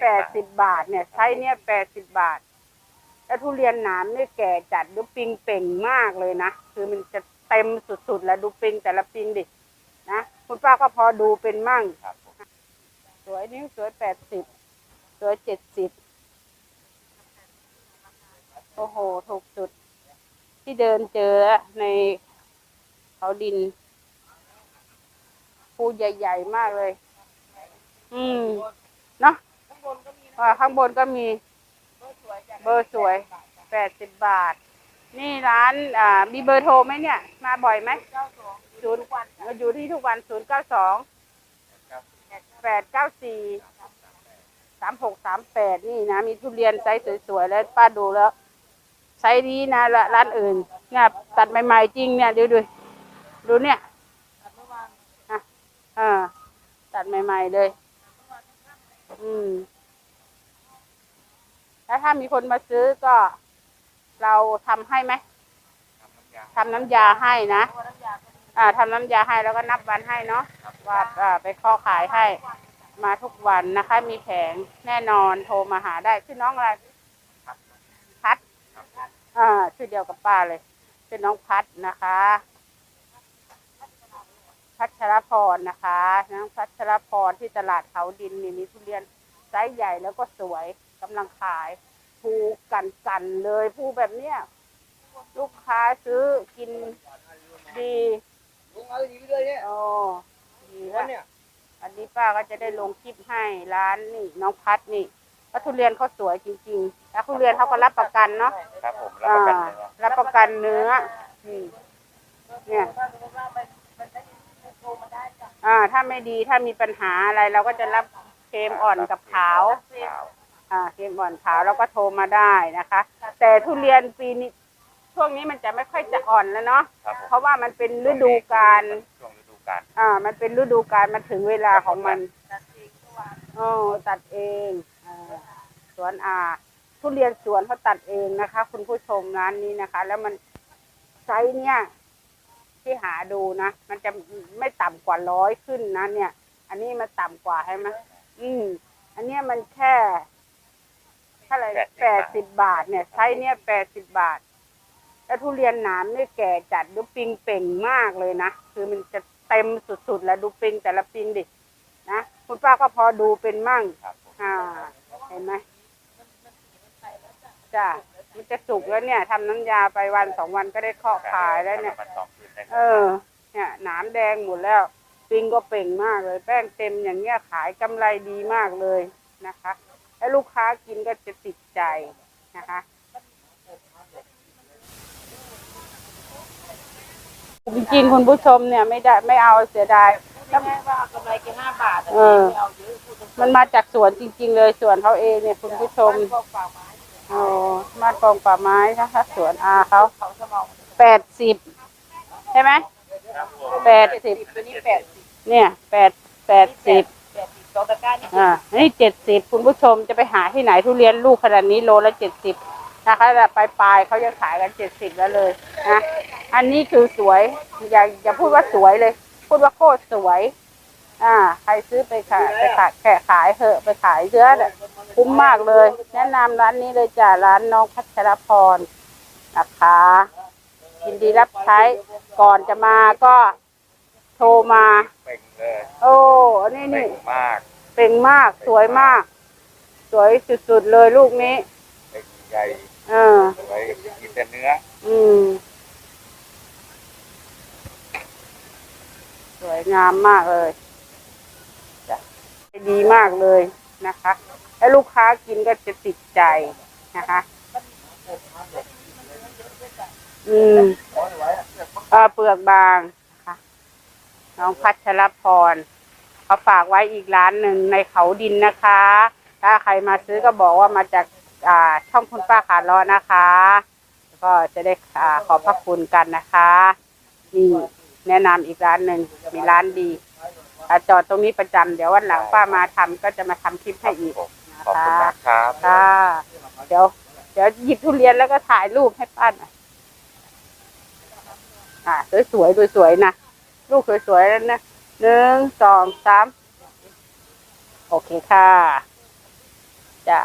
แปดสิบบาทเนี่ยไซส์เนี่ยแปดสิบบาท แล้วทุเรียนหนามเนี่ยแก่จัดดูปิงเป่งมากเลยนะ คือมันจะเต็มสุดๆ แล้วดูปิงแต่ละปิงดิ นะ คุณป้าก็พอดูเป็นมั่ง ครับผมสวยนี่สวยแปดสิบสวยเจ็ดสิบโอ้โห ถูกสุด ที่เดินเจอในเขาดินภูใหญ่ ๆ มากเลย อืม เนาะ ว่าข้างบนก็มีเบอร์สวยแปดสิบบาท นี่ร้านอ่ามีเบอร์โทรไหมเนี่ย มาบ่อยไหมศูนย์อยู่ที่ทุกวันศูนย์เก้าสองแปดเก้าสี่สามหกสามแปดนี่นะ มีทุเรียนไซส์สวยๆ แล้วป้าดูแล้ว ไซส์นี้นะละร้านอื่นเนี่ยตัดใหม่ๆจริงเนี่ยดูดูดูเนี่ยอะอ่าตัดใหม่ๆเลย อืม แล้วถ้ามีคนมาซื้อก็ เราทำให้ไหมทำน้ำยาทำน้ำยาให้นะอ่าทำน้ำยาให้แล้วก็นับวันให้เนาะว่าอ่าไปข้อขายให้ มาทุกวันนะคะ มีแผงแน่นอนโทรมาหาได้ชื่อน้องอะไรพัดอ่าชื่อเดียวกับป้าเลยชื่อน้องพัดนะคะ พัชรพรนะคะน้องพัชรพรที่ตลาดเขาดินนี่มีทุเรียนไซส์ใหญ่แล้วก็สวย กำลังขายภูกันกันๆเลยภูแบบเนี้ยลูกค้าซื้อกินดีลุงเอาอย่างนี้ไปด้วยเนี่ยโอ้ดีวัละนเนี่ยอันนี้ป้าก็จะได้ลงคลิปให้ร้านนี่น้องพัดนี่เพราะทุเรียนเขาสวยจริงๆแล้วทุเรียนเขาก็รับประกันเนาะครับผมรับประกันเลยว่ารับประกันเนื้ออืมเนี่ยอ่าถ้าไม่ดีถ้ามีปัญหาอะไรเราก็จะรับเค็มอ่อนกับขาวขาว อ่าเค็มอ่อนขาวเราก็โทรมาได้นะคะ แต่ทุเรียนปีนี้ช่วงนี้มันจะไม่ค่อยจะอ่อนแล้วเนาะครับผมเพราะว่ามันเป็นฤดูกาลช่วงฤดูกาลอ่า มันเป็นฤดูกาลมันถึงเวลาของมันโอ้ตัดเองอ่าสวนอาทุเรียนสวนเขาตัดเองนะคะ คุณผู้ชมร้านนี้นะคะ แล้วมันไซส์เนี่ย ที่หาดูนะมันจะไม่ต่ำกว่าร้อยขึ้นนะเนี่ย อันนี้มันต่ำกว่าใช่ไหมอืมอันเนี้ยมันแค่เท่าไหร่ แปดสิบบาทเนี่ยไซส์เนี่ยแปดสิบบาท แล้วทุเรียนหนามเนี่ยแก่จัดดูปิงเป่งมากเลยนะ คือมันจะเต็มสุดๆ แล้วดูปิงแต่ละปิงดิ นะ คุณป้าก็พอดูเป็นมั่งครับผมอ่า เห็นไหมจ้ะมันจะสุกแล้วเนี่ยทำน้ำยาไปวันสองวันก็ได้เคาะขายแล้วเนี่ยประมาณสองคืนได้เออ เนี่ยหนามแดงหมดแล้ว ปิงก็เป่งมากเลย แป้งเต็มอย่างเงี้ยขายกำไรดีมากเลย นะคะ แล้วลูกค้ากินก็จะติดใจนะคะจริงๆคุณผู้ชมเนี่ยไม่ได้ไม่เอาเสียดายแล้วแม่ว่าเอากำไรแค่ห้าบาทแต่เออไม่เอาเยอะพูดตรงๆมันมาจากสวนจริง ๆ เลยสวนเขาเองเนี่ยคุณผู้ชมพวกป่าไม้โอ้มาดกองป่าไม้นะคะสวนอาเขาเขาจะมองแปดสิบใช่ไหมครับผมแปดสิบตัวนี้แปดสิบเนี่ยแปดแปดสิบแปดสิบส องตะกร้านี่อ่านี่เจ็ดสิบคุณผู้ชมจะไปหาที่ไหนทุเรียนลูกขนาดนี้โลละเจ็ดสิบนะคะแต่ปลายปลายๆเขายังขายกันเจ็ดสิบแล้วเลยนะอันนี้คือสวย อย่าอย่าพูดว่าสวยเลย พูดว่าโคตรสวย อ่า ใครซื้อไปขายไปขายแค่ขายเถอะไปขายเยอะเลยคุ้มมากเลย แนะนำร้านนี้เลยจ้ะร้านน้องพัชรพรนะคะยินดีรับใช้ก่อนจะมาก็โทรมา เป่งเลย โอ้ นี่เป่นี่งมากเป่งมากสวยมาก สวยสุดๆเลยลูกนี้เป่งใหญ่เออสวยกินแต่เนื้อ อืมสวยงามมากเลยจ้ะดีมากเลยนะคะแล้วลูกค้ากินก็จะติดใจนะคะ อืมเอ่อเปลือกบางนะคะน้องพัชรพร เขาฝากไว้อีกร้านหนึ่งในเขาดินนะคะ ถ้าใครมาซื้อก็บอกว่ามาจากอ่าช่องคุณป้าขาล้อนะคะ ก็จะได้อ่าขอบพระคุณกันนะคะนี่แนะนำอีกร้านหนึ่งมีร้านดีอ่าจอดตรงนี้ประจำเดี๋ยววันหลังป้ามาทำก็จะมาทำคลิปให้อีกผมนะขอบคุณคะมากครับค่ะเดี๋ยว เดี๋ยวหยิบทุเรียนแล้วก็ถ่ายรูปให้ป้าหน่อยอ่าสวยๆสวยๆนะ ลูกสวยๆแล้วนะ หนึ่งสองสามโอเคค่ะจ้า